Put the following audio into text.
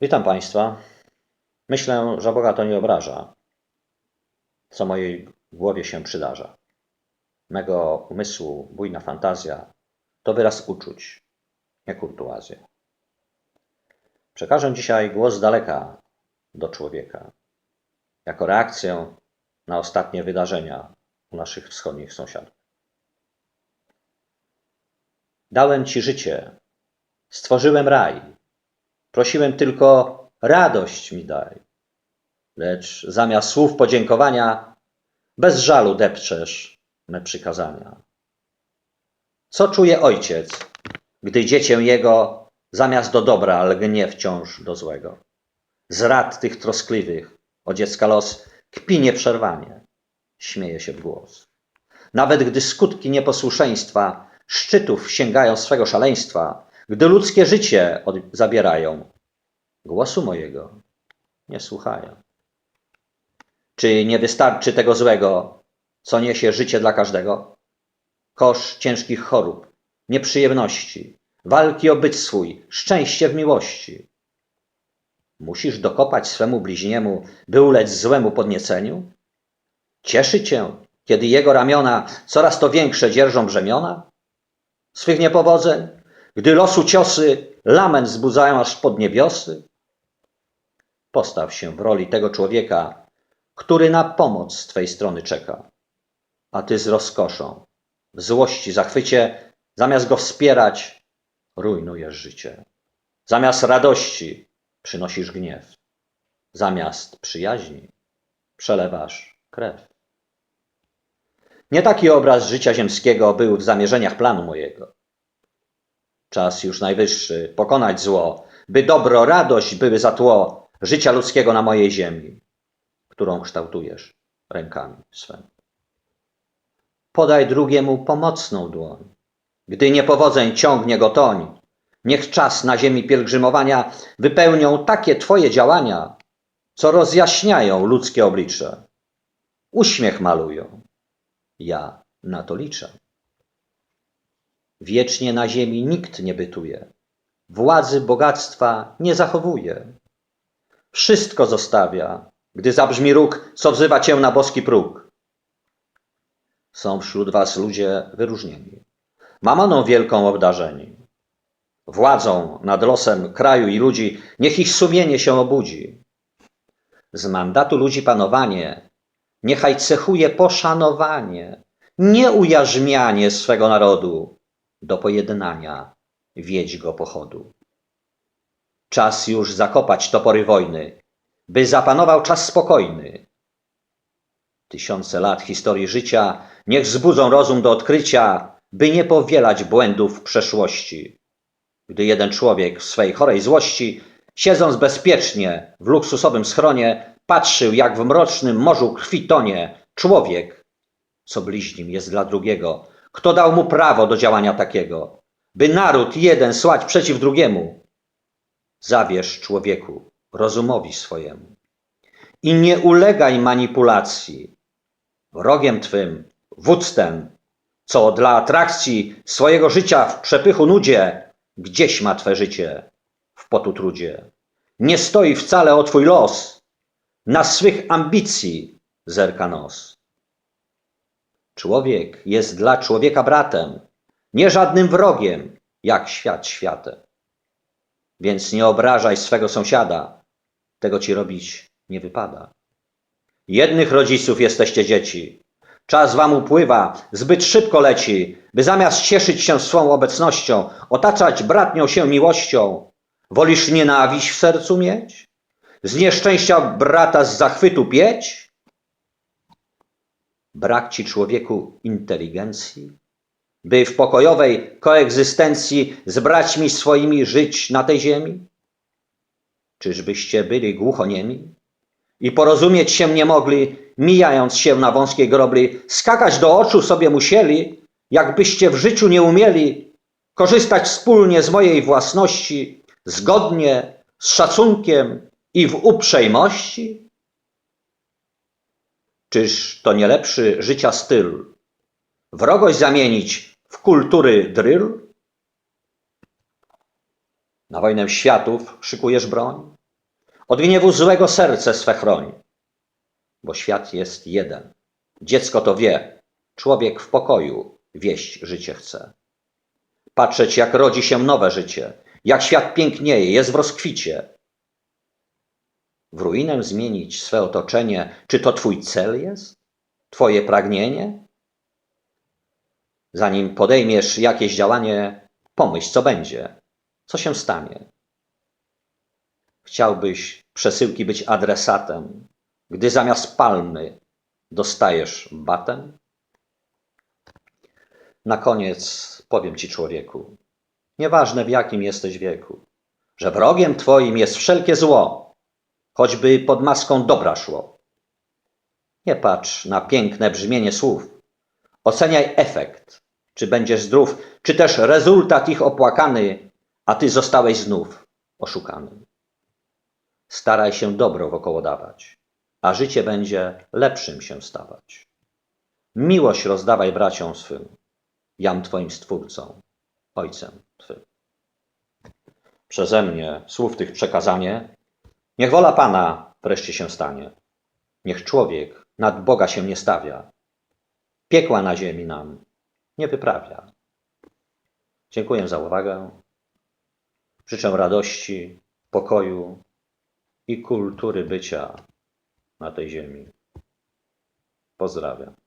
Witam Państwa. Myślę, że Boga to nie obraża, co mojej głowie się przydarza. Mego umysłu bujna fantazja to wyraz uczuć, nie kurtuazja. Przekażę dzisiaj głos z daleka do człowieka, jako reakcję na ostatnie wydarzenia u naszych wschodnich sąsiadów. Dałem Ci życie, stworzyłem raj, prosiłem tylko radość mi daj. Lecz zamiast słów podziękowania, bez żalu depczesz me przykazania. Co czuje ojciec, gdy dziecię jego zamiast do dobra lgnie wciąż do złego? Z rad tych troskliwych o dziecka los kpi nieprzerwanie, śmieje się w głos. Nawet gdy skutki nieposłuszeństwa szczytów sięgają swego szaleństwa, gdy ludzkie życie zabierają, głosu mojego nie słuchają. Czy nie wystarczy tego złego, co niesie życie dla każdego? Kosz ciężkich chorób, nieprzyjemności, walki o byt swój, szczęście w miłości. Musisz dokopać swemu bliźniemu, by ulec złemu podnieceniu? Cieszy cię, kiedy jego ramiona coraz to większe dzierżą brzemiona? Swych niepowodzeń, gdy losu ciosy lament zbudzają aż pod niebiosy? Postaw się w roli tego człowieka, który na pomoc z Twej strony czeka. A Ty z rozkoszą, w złości, zachwycie, zamiast go wspierać, rujnujesz życie. Zamiast radości przynosisz gniew. Zamiast przyjaźni przelewasz krew. Nie taki obraz życia ziemskiego był w zamierzeniach planu mojego. Czas już najwyższy pokonać zło, by dobro, radość były za tło życia ludzkiego na mojej ziemi, którą kształtujesz rękami swemi. Podaj drugiemu pomocną dłoń. Gdy niepowodzeń ciągnie go toń, niech czas na ziemi pielgrzymowania wypełnią takie Twoje działania, co rozjaśniają ludzkie oblicze. Uśmiech malują. Ja na to liczę. Wiecznie na ziemi nikt nie bytuje. Władzy bogactwa nie zachowuje. Wszystko zostawia, gdy zabrzmi róg, co wzywa cię na boski próg. Są wśród was ludzie wyróżnieni, mamaną wielką obdarzeni. Władzą nad losem kraju i ludzi, niech ich sumienie się obudzi. Z mandatu ludzi panowanie, niechaj cechuje poszanowanie, nie ujarzmianie swego narodu, do pojednania wiedź go pochodu. Czas już zakopać topory wojny, by zapanował czas spokojny. Tysiące lat historii życia niech zbudzą rozum do odkrycia, by nie powielać błędów przeszłości. Gdy jeden człowiek w swej chorej złości, siedząc bezpiecznie w luksusowym schronie, patrzył jak w mrocznym morzu krwi tonie człowiek, co bliźnim jest dla drugiego, kto dał mu prawo do działania takiego, by naród jeden słać przeciw drugiemu. Zawierz człowieku rozumowi swojemu i nie ulegaj manipulacji. Wrogiem twym, wództwem, co dla atrakcji swojego życia w przepychu nudzie, gdzieś ma twe życie w potu trudzie. Nie stoi wcale o twój los, na swych ambicji zerka nos. Człowiek jest dla człowieka bratem, nie żadnym wrogiem, jak świat światem. Więc nie obrażaj swego sąsiada, tego ci robić nie wypada. Jednych rodziców jesteście dzieci. Czas wam upływa, zbyt szybko leci, by zamiast cieszyć się swą obecnością, otaczać bratnią się miłością, wolisz nienawiść w sercu mieć? Z nieszczęścia brata z zachwytu pieć? Brak ci człowieku inteligencji, by w pokojowej koegzystencji z braćmi swoimi żyć na tej ziemi? Czyżbyście byli głuchoniemi i porozumieć się nie mogli, mijając się na wąskiej grobli, skakać do oczu sobie musieli, jakbyście w życiu nie umieli korzystać wspólnie z mojej własności, zgodnie, z szacunkiem i w uprzejmości? Czyż to nie lepszy życia styl? Wrogość zamienić w kultury dryl? Na wojnę światów szykujesz broń? Od gniewu złego serce swe chroń, bo świat jest jeden. Dziecko to wie, człowiek w pokoju wieść życie chce. Patrzeć, jak rodzi się nowe życie, jak świat pięknieje, jest w rozkwicie. W ruinę zmienić swe otoczenie, czy to twój cel jest? Twoje pragnienie? Zanim podejmiesz jakieś działanie, pomyśl, co będzie, co się stanie. Chciałbyś przesyłki być adresatem, gdy zamiast palmy dostajesz batem? Na koniec powiem ci, człowieku, nieważne w jakim jesteś wieku, że wrogiem twoim jest wszelkie zło, choćby pod maską dobra szło. Nie patrz na piękne brzmienie słów, oceniaj efekt, czy będziesz zdrów, czy też rezultat ich opłakany, a ty zostałeś znów oszukany. Staraj się dobro wokoło dawać, a życie będzie lepszym się stawać. Miłość rozdawaj braciom swym, jam twoim stwórcą, ojcem twym. Przeze mnie słów tych przekazanie, niech wola Pana wreszcie się stanie. Niech człowiek nad Boga się nie stawia, piekła na ziemi nam nie wyprawia. Dziękuję za uwagę. Życzę radości, pokoju i kultury bycia na tej ziemi. Pozdrawiam.